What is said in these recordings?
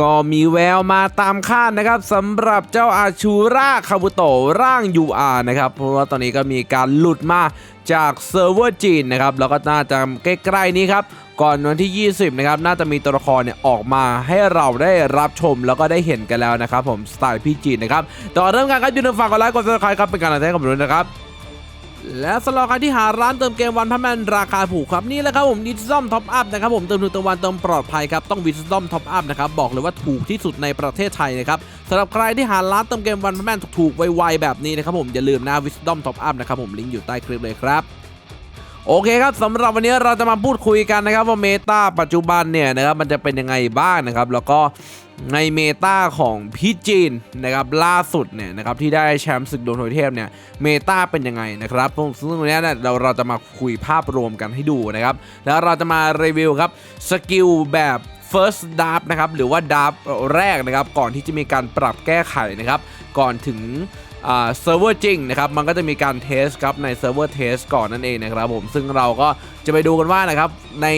ก็มีแววมาตามคาดนะครับสำหรับเจ้าอาชูราคาบุโตร่าง UR นะครับ เพราะว่าตอนนี้ก็มีการหลุดมาจากเซิร์ฟเวอร์จีนนะครับ แล้วก็น่าจะใกล้ๆนี้ครับ ก่อนวันที่ 20 นะครับ น่าจะมีตัวละครเนี่ยออกมาให้เราได้รับชมแล้วก็ได้เห็นกันแล้วนะครับ ผมสไตล์พี่จีนนะครับต่อเริ่มกันครับอย่าลืมฝากกดไลค์กดซับสไครต์ครับเป็นกำลังใจให้กับผมด้นะครับ และสำหรับใครที่หาร้านเติมเกมวันพันแมนราคาถูกครับนี่แหละครับผมดิจิตอลท็อปอัพนะครับผมเติมถึงเติมวันเติมปลอดภัยครับต้องวิจิตอลท็อปอัพนะครับบอกเลยว่าถูกที่สุดในประเทศไทยนะครับสำหรับใครที่หาร้านเติมเกมวันพันแมนถูกๆไวๆแบบนี้นะครับผมอย่าลืมนะวิสตอมท็อปอัพนะครับผมลิงก์อยู่ใต้คลิปเลยครับ โอเคครับสำหรับวันนี้เราจะมาพูดคุยกันนะครับว่าเมตาปัจจุบันเนี่ยนะครับมันจะเป็นยังไงบ้างนะครับ แล้วก็ในเมตาของพี่จีนนะครับล่าสุดเนี่ยนะครับที่ได้แชมป์ศึกโดนโทยเทพเนี่ยเมตาเป็นยังไงนะครับซึ่งตรงนี้เนี่ยเราเราจะมาคุยภาพรวมกันให้ดูนะครับ แล้วเราจะมารีวิวครับสกิลแบบ first d a r นะครับหรือว่าดาร์แรกนะครับก่อนที่จะมีการปรับแก้ไขนะครับก่อนถึง เซิร์ฟเวอร์จริงนะครับมันก็จะมีการเทสครับในเซิร์ฟเวอร์เทสก่อนนั่นเองนะครับผมซึ่งเราก็จะไปดูกันว่านะครับใน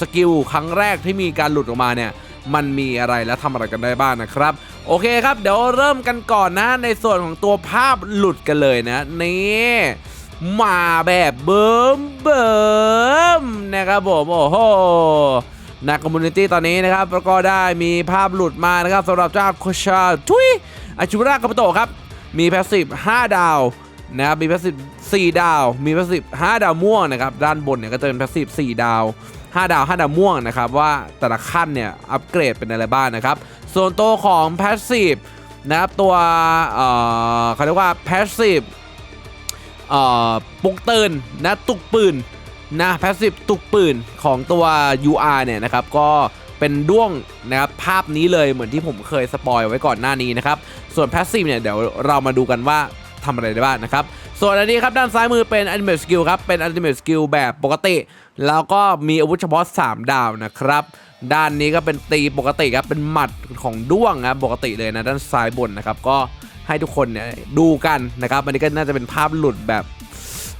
สกิลครั้งแรกที่มีการหลุดออกมาเนี่ยมันมีอะไรและทำอะไรกันได้บ้างนะครับ โอเคครับเดี๋ยวเริ่มกันก่อนนะในส่วนของตัวภาพหลุดกันเลยนะนี่มาแบบเบิ่มเบิ่มนะครับผมโอ้โหในคอมมูนิตี้ตอนนี้นะครับแล้วก็ได้มีภาพหลุดมานะครับสำหรับเจ้าโคชาทุยอาชูราคาปโตะครับ มีแพสซีฟ5ดาวนะครับมีแพสซีฟ4ดาว มีแพสซีฟ5ดาวม่วงนะครับด้านบนเนี่ยก็จะเป็นแพสซีฟ4ดาว 5 ดาว 5 ดาวม่วงนะครับว่าแต่ละขั้นเนี่ยอัปเกรดเป็นอะไรบ้างนะครับส่วนตัวของแพสซีฟนะครับตัวเอ่อเขาเรียกว่าแพสซีฟเอ่อปุกเตื่นนะตุกปืนนะแพสซีฟตุกปืนของตัว UR เนี่ยนะครับก็ เป็นด้วงนะครับภาพนี้เลยเหมือนที่ผมเคยสปอยไว้ก่อนหน้านี้นะครับส่วนแพสซีฟเนี่ยเดี๋ยวเรามาดูกันว่าทำอะไรได้บ้างนะครับ ส่วนอันนี้ครับด้านซ้ายมือเป็น Ultimate Skill ครับ เป็น Ultimate Skill แบบปกติ แล้วก็มีอาวุธเฉพาะ 3 ดาวนะครับ ด้านนี้ก็เป็นตีปกติครับ เป็นหมัดของด้วงครับปกติเลยนะ ด้านซ้ายบนนะครับ ก็ให้ทุกคนเนี่ยดูกันนะครับ อันนี้ก็น่าจะเป็นภาพหลุดแบบ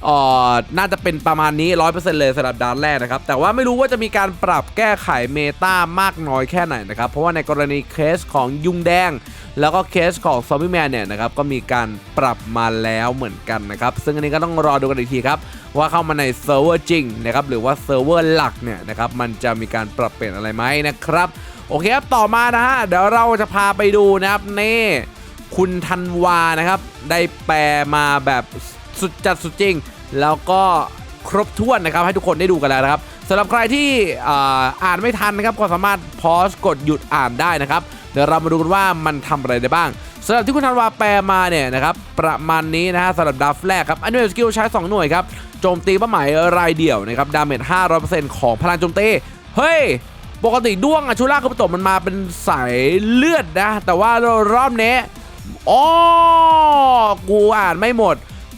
เอ่อน่าจะเป็นประมาณนี้ 100%เลยสำหรับดานแรกนะครับ แต่ว่าไม่รู้ว่าจะมีการปรับแก้ไขเมตามากน้อยแค่ไหนนะครับ เพราะว่าในกรณีเคสของยุงแดง แล้วก็เคสของซอมบี้แมนเนี่ยนะครับ ก็มีการปรับมาแล้วเหมือนกันนะครับ ซึ่งอันนี้ก็ต้องรอดูกันอีกทีครับว่าเข้ามาในเซิร์ฟเวอร์จริงนะครับหรือว่าเซิร์ฟเวอร์หลักเนี่ยนะครับมันจะมีการปรับเปลี่ยนอะไรไหมนะครับโอเคครับต่อมานะฮะเดี๋ยวเราจะพาไปดูนะครับนี่คุณธันวานะครับ ได้แปลมาแบบ สุดจัดสุดจริง แล้วก็ครบถ้วนนะครับให้ทุกคนได้ดูกันแล้วนะครับสำหรับใครที่อ่าอ่านไม่ทันนะครับก็สามารถพอสกดหยุดอ่านได้นะครับเดี๋ยวเรามาดูกันว่ามันทำอะไรได้บ้างสำหรับที่คุณธันวาแปลมาเนี่ยนะครับประมาณนี้นะฮะสำหรับดัฟแรกครับอันนี้สกิลใช้ 2 หน่วยครับโจมตีเป้าหมายรายเดี่ยวนะครับดาเมจ500%ของพลังโจมตีเฮ้ยปกติด้วงอะชูล่าคุปตะมันมาเป็นสายเลือดนะ แต่ว่ารอบนี้อ๋อกูอ่านไม่หมด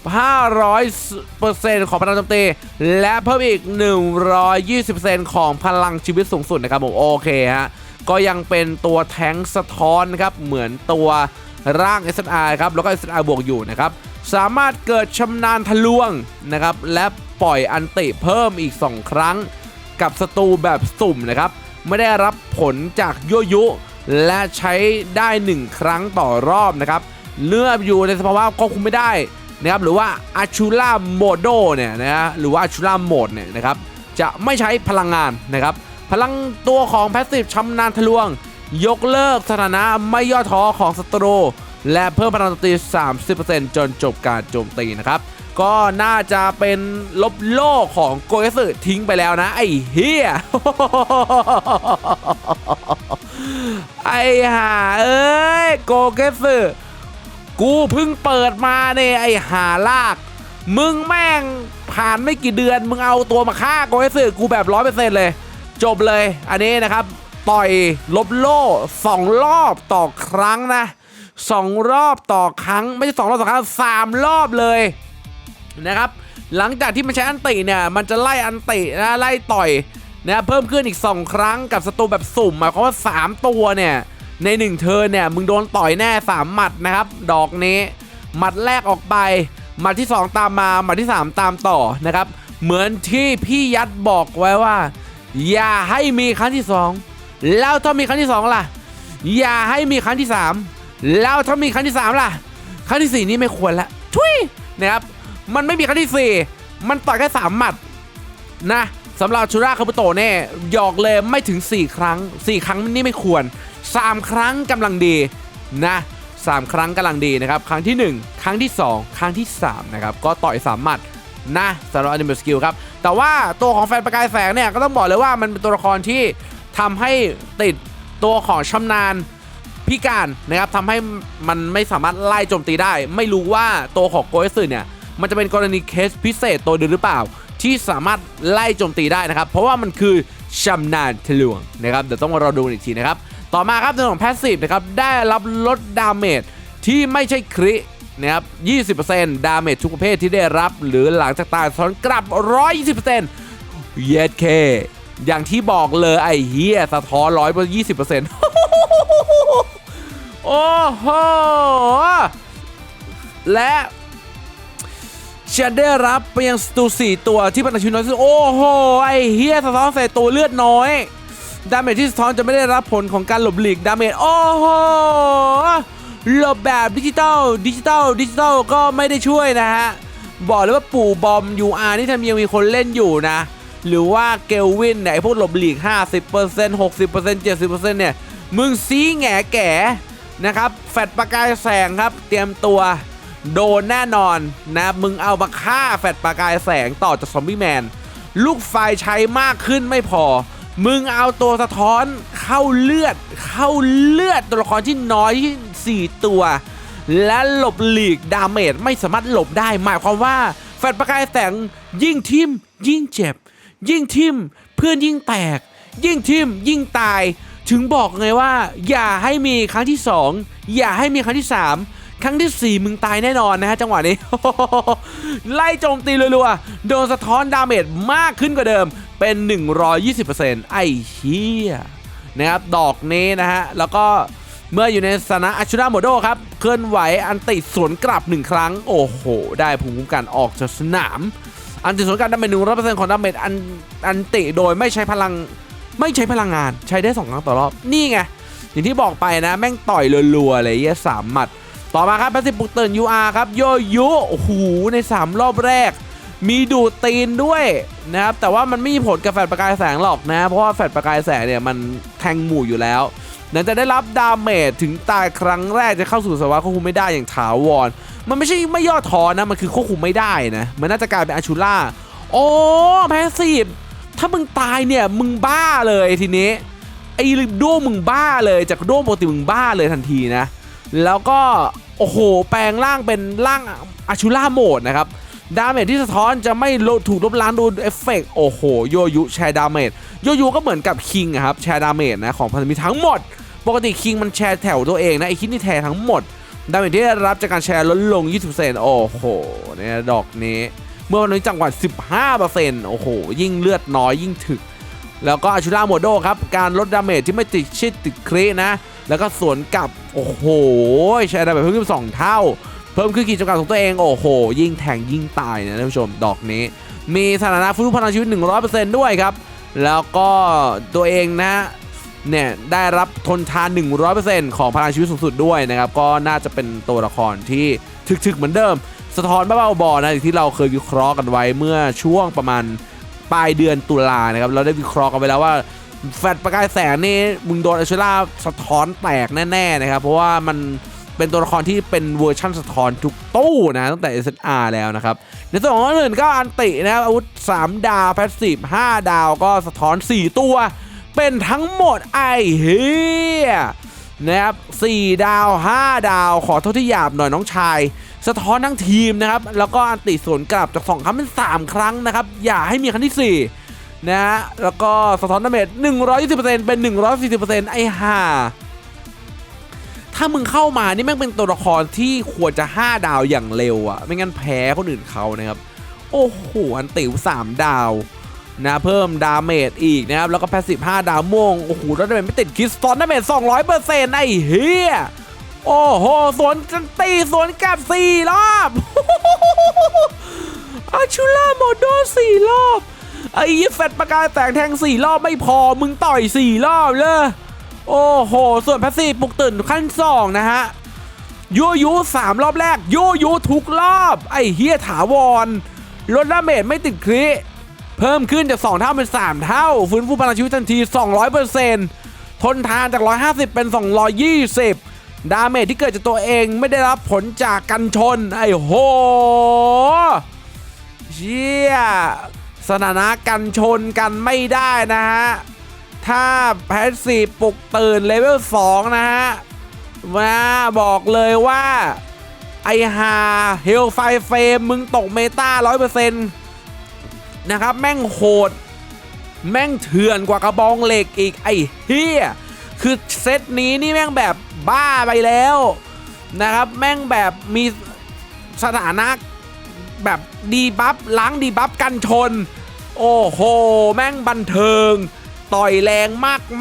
500%ของพลังโจมตี และเพิ่มอีก 120%ของพลังชีวิตสูงสุดนะครับผมโอเคฮะก็ยังเป็นตัวแท้งสะท้อนนะครับเหมือนตัวร่าง SNR ครับแล้วก็ SNR บวกอยู่นะครับสามารถเกิดชำนาญทะลวงนะครับและปล่อยอันติเพิ่มอีก 2 ครั้ง กับศัตรูแบบสุ่มนะครับไม่ได้รับผลจากยั่วยุ และใช้ได้ 1 ครั้งต่อรอบนะครับเลือบอยู่ในสภาวะควบคุมไม่ได้ นะครับหรือว่าอาชูล่าโมโดเนี่ยนะฮะหรือว่าอาชูล่าโหมดเนี่ยนะครับจะไม่ใช้พลังงานนะครับพลังตัวของแพสซีฟชำนาญทะลวง ยกเลิกสถานะไม่ย่อท้อของศัตรูและเพิ่มพลังโจมตี 30%จนจบการโจมตีนะครับก็น่าจะเป็นลบโลกของโกเอสึทิ้งไปแล้วนะ ไอ้เฮียไอ้ห่าเอ้ยโกเกสึ กูเพิ่งเปิดมาเนี่ยไอ้หาลาก มึงแม่งผ่านไม่กี่เดือน มึงเอาตัวมาฆ่าโกเกสึกูแบบร้อยเปอร์เซ็นต์เลย จบเลย อันนี้นะครับ ต่อยลบโล่สองรอบต่อครั้งนะสองรอบต่อครั้ง ไม่ใช่สองรอบต่อครั้งสามรอบเลยนะครับหลังจากที่มันใช้อันติเนี่ยมันจะไล่อันตินะไล่ต่อยนะเพิ่มขึ้นอีก 2 ครั้งกับศัตรูแบบสุ่มหมายความว่า 3 ตัวเนี่ย ใน1เทิร์นเนี่ยมึงโดนต่อยแน่3หมัดนะครับ ดอกนี้หมัดแรกออกไปหมัดที่ 2 ตามมาหมัดที่ 3 ตามต่อนะครับ เหมือนที่พี่ยัดบอกไว้ว่า อย่าให้มีครั้งที่สองแล้วถ้ามีครั้งที่สองล่ะ อย่าให้มีครั้งที่สามแล้วถ้ามีครั้งที่สามล่ะ ครั้งที่สี่นี่ไม่ควรละทุยนะครับมันไม่มีครั้งที่สี่มันต่อยแค่สามหมัดนะสำหรับชูราคาบุโตเนี่ยหยอกเลยไม่ถึง 4 ครั้ง 4 ครั้งนี่ไม่ควร 3 ครั้งกำลังดีนะสามครั้งกำลังดีนะครับครั้งที่ 1 ครั้งที่ 2 ครั้งที่3นะครับก็ต่อยสามหมัดนะสำหรับอนิเมะสกิลครับแต่ว่าตัวของแฟนประกายแสงเนี่ยก็ต้องบอกเลยว่ามันเป็นตัวละครที่ทำให้ติดตัวของชำนาญพิการนะครับทำให้มันไม่สามารถไล่โจมตีได้ ไม่รู้ว่าตัวของโกเอสึเนี่ยมันจะเป็นกรณีเคสพิเศษตัวเดียวหรือเปล่า ที่สามารถไล่โจมตีได้นะครับ เพราะว่ามันคือชำนาญทะลวงนะครับเดี๋ยวต้องมารอดูอีกทีนะครับ ต่อมาครับในส่วนของแพสซีฟนะครับได้รับลดดาเมจที่ไม่ใช่ครินะครับ 20%ดาเมจทุกประเภทที่ได้รับ หรือหลังจากตายสอนกลับ 120%เย็ดเค อย่างที่บอกเลยไอ้เฮียสะท้อนร้อยยี่สิบเปอร์เซ็นต์โอ้โห และฉันได้รับไปยังสตูสี่ตัวที่เป็นอาชีพน้อยสุดโอ้โห ไอ้เฮียสะท้อนใส่ตัวเลือดน้อย ดาเมจที่สะท้อนจะไม่ได้รับผลของการหลบหลีกดาเมจโอ้โหหลบแบบดิจิตอลดิจิตอลดิจิตอลก็ไม่ได้ช่วยนะฮะ บอกเลยว่าปู่บอม UR นี่ทำยังมีคนเล่นอยู่นะ หรือว่าเกลวินเนี่ยไอพวกหลบหลีก 50% 60% 70%เนี่ย มึงซีแง่แก่นะครับ แฟดประกายแสงครับ เตรียมตัวโดนแน่นอนนะ มึงเอามาฆ่าแฟดประกายแสงต่อจากซอมบี้แมน ลูกไฟใช้มากขึ้นไม่พอ มึงเอาตัวสะท้อนเข้าเลือด เข้าเลือดตัวละครที่น้อยที่ 4 ตัว และหลบหลีกดาเมจไม่สามารถหลบได้ หมายความว่าแฟดประกายแสงยิ่งทิมยิ่งเจ็บ ยิ่งทิมเพื่อนยิ่งแตก ยิ่งทิมยิ่งตาย ถึงบอกไงว่า อย่าให้มีครั้งที่ 2 อย่าให้มีครั้งที่ 3 ครั้งทีสี่4 มึงตายแน่นอนนะฮะจังหวะนี้ ไล่โจมตีรัวๆโดนสะท้อนดาเมจมากขึ้นกว่าเดิม เป็น 120%ไอ้เหี้ยนะครับดอกนี้นะฮะ แล้วก็เมื่ออยู่ในสถานะอัชราโมโดครับ เคลื่อนไหวอันติสวนกลับ 1 ครั้ง โอ้โห ได้ภูมิคุ้มกันออกจากสนาม อันติสวนกลับดาเมจ100%ของดาเมจอันอันติโดยไม่ใช้พลังไม่ใช้พลังงานใช้ได้2ครั้งต่อรอบ นี่ไง อย่างที่บอกไปนะ แม่งต่อยรัวๆเลยเยี่ยสามหมัด ต่อมาครับแพสซิปลุกเตือน UR ครับโยยุโอ้โหใน 3 รอบแรก มีดูดตีนด้วยนะครับแต่ว่ามันไม่มีผลกับแฟลชประกายแสงหรอกนะเพราะว่าแฟลชประกายแสงเนี่ยมันแทงหมู่อยู่แล้วหลังจากได้รับดาเมจถึงตายครั้งแรกจะเข้าสู่สภาวะควบคุมไม่ได้อย่างถาวร มันไม่ใช่ไม่ย่อท้อนะ มันคือควบคุมไม่ได้นะ มันน่าจะกลายเป็นอาชูล่าโอ้แพสซีฟถ้ามึงตายเนี่ยมึงบ้าเลยทีนี้ไอ้ด้วมึงบ้าเลยจากด้วปกติมึงบ้าเลยทันทีนะ แล้วก็โอ้โหแปลงร่างเป็นร่างอาชูล่าโหมดนะครับ ดาเมจที่สะท้อนจะไม่ลดถูกลบล้างโดยเอฟเฟกต์โอ้โห โยยุแชร์ดาเมจโยยุก็เหมือนกับคิงครับแชร์ดาเมจนะของพันธมิตรทั้งหมด ปกติคิงมันแชร์แถวตัวเองนะไอคิดนี่แชร์ทั้งหมด ดาเมจที่ได้รับจากการแชร์ลดลง 20%โอ้โหเนี่ยดอกนี้ เมื่อวันนี้จังหวัด 15%โอ้โห ยิ่งเลือดน้อยยิ่งถึก แล้วก็อาชูราโมโดครับ การลดดาเมจที่ไม่ติดชิดติดครีนะ แล้วก็สวนกลับโอ้โหใช้ดาเมจเพิ่มขึ้นสองเท่า เพิ่มขึ้นขีดจำกัดของตัวเอง โอ้โห ยิ่งแทงยิ่งตายนะท่านผู้ชมดอกนี้ มีสถานะฟื้นพลังชีวิต 100%ด้วยครับ แล้วก็ตัวเองนะเนี่ยได้รับทนทาน 100%ของพลังชีวิตสูงสุดด้วยนะครับ ก็น่าจะเป็นตัวละครที่ถึกๆเหมือนเดิม สะท้อนบ้าๆบอๆนะที่เราเคยวิเคราะห์กันไว้เมื่อช่วงประมาณปลายเดือนตุลานะครับเราได้วิเคราะห์กันไปแล้วว่าแฟลชประกายแสงนี่มึงโดนอัชล่าสะท้อนแตกแน่ๆนะครับ เพราะว่ามัน เป็นตัวละครที่เป็นเวอร์ชั่นสะท้อนทุกตู้นะตั้งแต่ SSR แล้วนะครับ ในส่วนของอื่นก็อันตินะครับอาวุธ 3 ดาว แพสซีฟ5ดาวก็สะท้อน 4 ตัว เป็นทั้งหมดไอเฮียนะครับ4ดาว 5 ดาว ขอโทษที่หยาบหน่อยน้องชาย สะท้อนทั้งทีมนะครับ แล้วก็อันติสวนกลับจาก 2 ครั้งเป็น 3 ครั้งนะครับ อย่าให้มีครั้งที่ 4นะฮะแล้วก็สะท้อนดาเมจ120%เป็น 140%ไอ้ห่า ถ้ามึงเข้ามานี่แม่งเป็นตัวละครที่ควรจะ 5 ดาวอย่างเร็วอะไม่งั้นแพ้คนอื่นเขานะครับ โอ้โห อันติว3 ดาวนะเพิ่มดาเมจอีกนะครับ แล้วก็แพสซีฟ5ดาวม่วง โอ้โห แล้วดาเมจไม่ติดคิสตอนดาเมจ200%ไอ้เฮียโอ้โห สวนกันตีสวนกลับ4รอบอาชูล่าโมโดสี่รอบ ไอ้เฟดประกายแตกแทงสี่รอบไม่พอ มึงต่อยสี่รอบเลย โอ้โห ส่วนแพสซีฟปลุกตื่นขั้นสองนะฮะยูยูสามรอบแรกยูยูทุกรอบ ไอ้เฮียถาวรลดดาเมจไม่ติดคริเพิ่มขึ้นจาก 2 เท่าเป็น 3 เท่า ฟื้นฟูพลังชีวิตทันที 200%ทนทานจาก 150 เป็น 220 ดาเมจที่เกิดจากตัวเองไม่ได้รับผลจากกันชน ไอ้โหเชี่ยสถานะกันชนกันไม่ได้นะฮะ ถ้าแพสซีฟปลุกตื่นเลเวล2นะฮะมาบอกเลยว่า ไอฮาเฮลไฟเฟมมึงตกเมตา100%นะครับ แม่งโหด แม่งเถื่อนกว่ากระบองเหล็กอีก ไอ้เฮียคือเซตนี้นี่แม่งแบบบ้าไปแล้วนะครับ แม่งแบบมีสถานะแบบดีบัฟล้างดีบัฟกันชน โอ้โห แม่งบันเทิง ต่อยแรง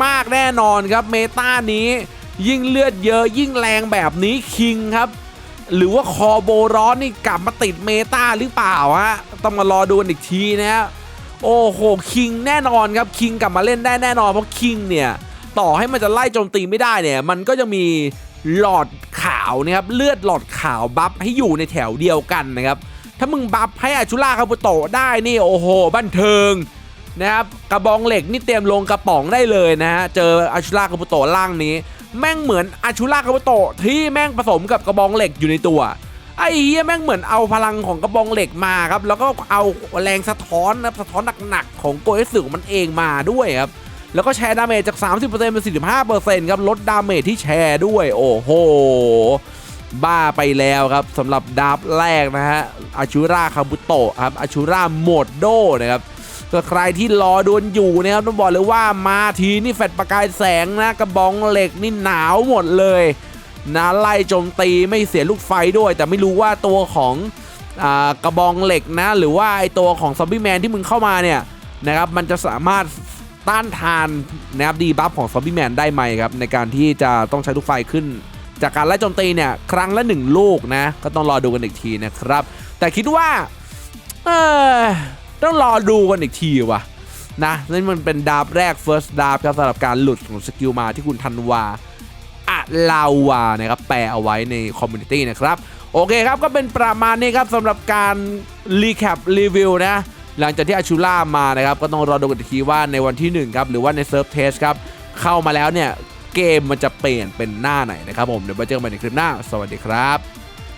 มากๆแน่นอนครับเมตานี้ ยิ่งเลือดเยอะยิ่งแรงแบบนี้คิงครับ หรือว่าคอโบร้อนนี่กลับมาติดเมตาหรือเปล่าฮะต้องมารอดูอีกทีนะฮะโอ้โหคิงแน่นอนครับคิงกลับมาเล่นได้แน่นอนเพราะคิงเนี่ยต่อให้มันจะไล่โจมตีไม่ได้เนี่ย มันก็จะมีหลอดขาวนะครับเลือดหลอดขาวบัฟให้อยู่ในแถวเดียวกันนะครับถ้ามึงบัฟให้อาชุล่าคาบุโตะได้นี่โอ้โหบันเทิง นะครับกระบองเหล็กนี่เตรียมลงกระป๋องได้เลยนะฮะเจออาชุล่าคาบุโตะล่างนี้ แม่งเหมือนอาชุล่าคาบุโตะที่แม่งผสมกับกระบองเหล็กอยู่ในตัวไอ้เฮียแม่งเหมือนเอาพลังของกระบองเหล็กมาครับแล้วก็เอาแรงสะท้อนนะสะท้อนหนักๆของโกเอสึมันเองมาด้วยครับแล้วก็แชร์ดาเมจจาก 30%เป็น45%ครับลดดาเมจที่แชร์ด้วย โอ้โห บ้าไปแล้วครับสำหรับดาบแรกนะฮะอาชูราคาบุโตะครับอาชูราโมดโดนะครับ ก็ใครที่รอดวนอยู่นะครับต้องบอกเลยว่ามาทีนี่แฟดประกายแสงนะกระบองเหล็กนี่หนาวหมดเลยนะไล่โจมตีไม่เสียลูกไฟด้วย แต่ไม่รู้ว่าตัวของอกระบองเหล็กนะ หรือว่าไอตัวของซอมบี้แมนที่มึงเข้ามาเนี่ยนะครับมันจะสามารถต้านทานนะครับดีบัฟของซอมบี้แมนได้ไหมครับ ในการที่จะต้องใช้ลูกไฟขึ้น จากการไล่โจมตีเนี่ย ครั้งละหนึ่งลูกนะ ก็ต้องรอดูกันอีกทีนะครับ แต่คิดว่า เออ ต้องรอดูกันอีกทีว่ะนะนั่นมันเป็นดาบแรก first ดาบครับสำหรับการหลุดของสกิลมาที่คุณทันวาอะลาวานะครับแปลเอาไว้ในคอมมูนิตี้นะครับ โอเคครับก็เป็นประมาณนี้ครับสำหรับการรีแคปรีวิวนะ หลังจากที่อาชูล่ามานะครับ ก็ต้องรอดูกันอีกทีว่าในวันที่ 1 ครับ หรือว่าในเซิร์ฟเทสครับ เข้ามาแล้วเนี่ย เกมมันจะเปลี่ยนเป็นหน้าไหนนะครับผมเดี๋ยวมาเจอกันใหม่ในคลิปหน้า สวัสดีครับ